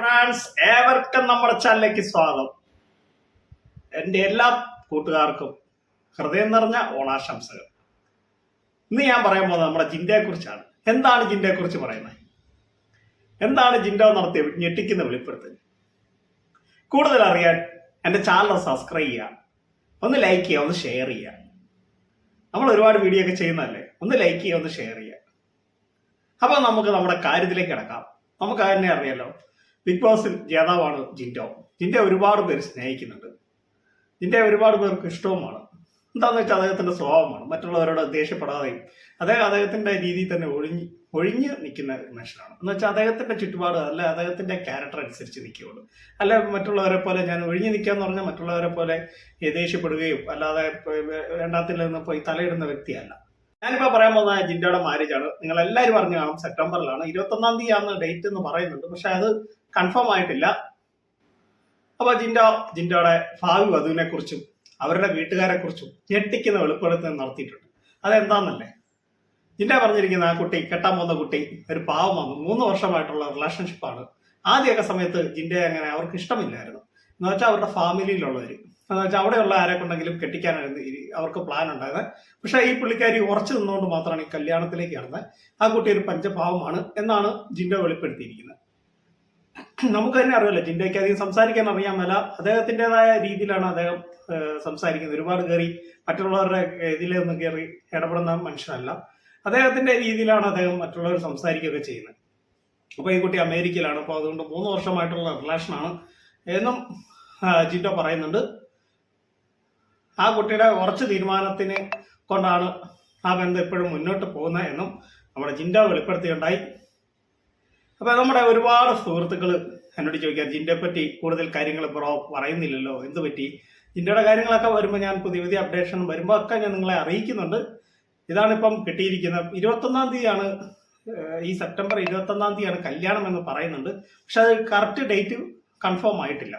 France ഏവർക്കും നമ്മുടെ ചാനലിലേക്ക് സ്വാഗതം. എന്റെ എല്ലാ കൂട്ടുകാർക്കും ഹൃദയം നിറഞ്ഞ ഓണാശംസകൾ. ഇന്ന് ഞാൻ പറയാൻ പോകുന്നത് നമ്മുടെ ജിൻഡയെ കുറിച്ചാണ് എന്താണ് ജിൻഡയെ കുറിച്ച് പറയുന്നത്? എന്താണ് ജിൻഡോ നടത്തിയ ഞെട്ടിക്കുന്ന വെളിപ്പെടുത്തൽ. കൂടുതൽ അറിയാൻ എന്റെ ചാനൽ സബ്സ്ക്രൈബ് ചെയ്യുക. ഒന്ന് ലൈക്ക് ചെയ്യുക ഒന്ന് ഷെയർ ചെയ്യുക. നമ്മൾ ഒരുപാട് വീഡിയോ ഒക്കെ ചെയ്യുന്നതല്ലേ? ഒന്ന് ലൈക്ക് ചെയ്യുക ഒന്ന് ഷെയർ ചെയ്യുക. അപ്പോൾ നമുക്ക് നമ്മുടെ കാര്യത്തിലേക്ക് കിടക്കാം. നമുക്ക് അതന്നെ അറിയാലോ. ബിഗ് ബോസിൽ ജേതാവാണ് ജിൻഡോ. ജിൻഡോ ഒരുപാട് പേര് സ്നേഹിക്കുന്നുണ്ട്. ജിൻഡോ ഒരുപാട് പേർക്ക് ഇഷ്ടവുമാണ്. എന്താണെന്ന് വെച്ചാൽ അദ്ദേഹത്തിന്റെ സ്വഭാവമാണ്. മറ്റുള്ളവരോട് ദേഷ്യപ്പെടാതെയും അദ്ദേഹം അദ്ദേഹത്തിന്റെ രീതിയിൽ തന്നെ ഒഴിഞ്ഞ് ഒഴിഞ്ഞ് നിൽക്കുന്ന മനുഷ്യനാണ്. എന്ന് വെച്ചാൽ അദ്ദേഹത്തിന്റെ ചുറ്റുപാട് അല്ല അദ്ദേഹത്തിന്റെ ക്യാരക്ടർ അനുസരിച്ച് നിൽക്കുകയുള്ളൂ. അല്ല മറ്റുള്ളവരെ പോലെ ഞാൻ ഒഴിഞ്ഞു നിൽക്കുക എന്ന് പറഞ്ഞാൽ മറ്റുള്ളവരെ പോലെ ദേഷ്യപ്പെടുകയും അല്ലാതെ രണ്ടാത്തിൽ നിന്ന് പോയി തലയിടുന്ന വ്യക്തിയല്ല. ഞാനിപ്പോ പറയാൻ പോകുന്ന ജിൻഡയുടെ മാരേജ് ആണ് നിങ്ങൾ എല്ലാവരും അറിഞ്ഞു കാണും സെപ്റ്റംബറിലാണ്. ഇരുപത്തൊന്നാം തീയതി ആണ് ഡേറ്റ് എന്ന് പറയുന്നുണ്ട് പക്ഷെ അത് കൺഫേം ആയിട്ടില്ല. അപ്പൊ ജിൻഡ ജിൻഡയുടെ ഭാവി വധുവിനെ കുറിച്ചും അവരുടെ വീട്ടുകാരെ കുറിച്ചും ഞെട്ടിക്കുന്ന വെളിപ്പെടുത്തൽ നടത്തിയിട്ടുണ്ട്. അതെന്താന്നല്ലേ? ജിൻഡ പറഞ്ഞിരിക്കുന്ന ആ കുട്ടി കെട്ടാൻ പോകുന്ന കുട്ടി ഒരു പാവമാണ് മൂന്ന് വർഷമായിട്ടുള്ള റിലേഷൻഷിപ്പാണ് ആദ്യമൊക്കെ സമയത്ത് ജിൻഡയെ അങ്ങനെ അവർക്ക് ഇഷ്ടമില്ലായിരുന്നു. എന്ന് വെച്ചാൽ അവരുടെ ഫാമിലിയിലുള്ളവർ എന്ന് വെച്ചാൽ അവിടെയുള്ള ആരെ കൊണ്ടെങ്കിലും കെട്ടിക്കാനായിരുന്നു അവർക്ക് പ്ലാൻ ഉണ്ടായത് പക്ഷേ ഈ പുള്ളിക്കാരി ഉറച്ചു നിന്നുകൊണ്ട് മാത്രമാണ് ഈ കല്യാണത്തിലേക്ക് കടന്നത് ആ കുട്ടി ഒരു പഞ്ചഭാവമാണ് എന്നാണ് ജിൻഡ വെളിപ്പെടുത്തിയിരിക്കുന്നത്. നമുക്ക് തന്നെ അറിയില്ല ജിൻഡയ്ക്ക് അധികം സംസാരിക്കാൻ അറിയാൻ മേല. അദ്ദേഹത്തിന്റെതായ രീതിയിലാണ് അദ്ദേഹം സംസാരിക്കുന്നത്. ഒരുപാട് കയറി മറ്റുള്ളവരുടെ ഇതിലൊന്നും കയറി ഇടപെടുന്ന മനുഷ്യനല്ല. അദ്ദേഹത്തിന്റെ രീതിയിലാണ് അദ്ദേഹം മറ്റുള്ളവർ സംസാരിക്കുകയൊക്കെ ചെയ്യുന്നത് അപ്പൊ ഈ കുട്ടി അമേരിക്കയിലാണ്. അപ്പോൾ അതുകൊണ്ട് മൂന്ന് വർഷമായിട്ടുള്ള റിലേഷനാണ് എന്നും ജിൻഡോ പറയുന്നുണ്ട്. ആ കുട്ടിയുടെ ഉറച്ച തീരുമാനത്തിനെ കൊണ്ടാണ് ആ ബന്ധം ഇപ്പോഴും മുന്നോട്ട് പോകുന്നത് എന്നും നമ്മുടെ ജിൻഡോ വെളിപ്പെടുത്തിയുണ്ടായി. അപ്പോൾ നമ്മുടെ ഒരുപാട് സുഹൃത്തുക്കൾ എന്നോട് ചോദിക്കാം ജിൻഡയെ പറ്റി കൂടുതൽ കാര്യങ്ങൾ ബ്രോ പറയുന്നില്ലല്ലോ എന്ത് പറ്റി? ജിൻഡയുടെ കാര്യങ്ങളൊക്കെ വരുമ്പോൾ ഞാൻ പുതിയ പുതിയ അപ്ഡേഷൻ വരുമ്പോൾ ഒക്കെ ഞാൻ നിങ്ങളെ അറിയിക്കുന്നുണ്ട്. ഇതാണിപ്പം കിട്ടിയിരിക്കുന്നത്. ഇരുപത്തൊന്നാം തീയതിയാണ് ഈ സെപ്റ്റംബർ ഇരുപത്തൊന്നാം തീയതിയാണ് കല്യാണം എന്ന് പറയുന്നുണ്ട്. പക്ഷെ അത് കറക്റ്റ് ഡേറ്റ് കൺഫേം ആയിട്ടില്ല.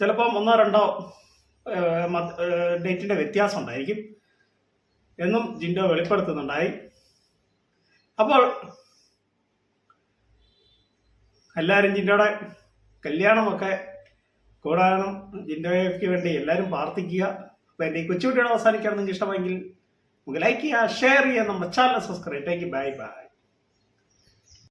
ചിലപ്പം ഒന്നോ രണ്ടോ ഡേറ്റിന്റെ വ്യത്യാസം ഉണ്ടായിരിക്കും. എന്നും ജിൻഡോ വെളിപ്പെടുത്തുന്നുണ്ടായി. അപ്പോൾ എല്ലാവരും ജിൻഡോയുടെ കല്യാണമൊക്കെ കൂടാനും ജിൻഡോയ്ക്ക് വേണ്ടി എല്ലാവരും പ്രാർത്ഥിക്കുക. അപ്പോൾ എന്റെ ഈ കൊച്ചുകുട്ടിയുടെ അവസാനിക്കാൻ നിങ്ങൾക്ക് ഇഷ്ടമെങ്കിൽ ലൈക്ക് ചെയ്യുക ഷെയർ ചെയ്യുക നമ്മുടെ channel subscribe take bye bye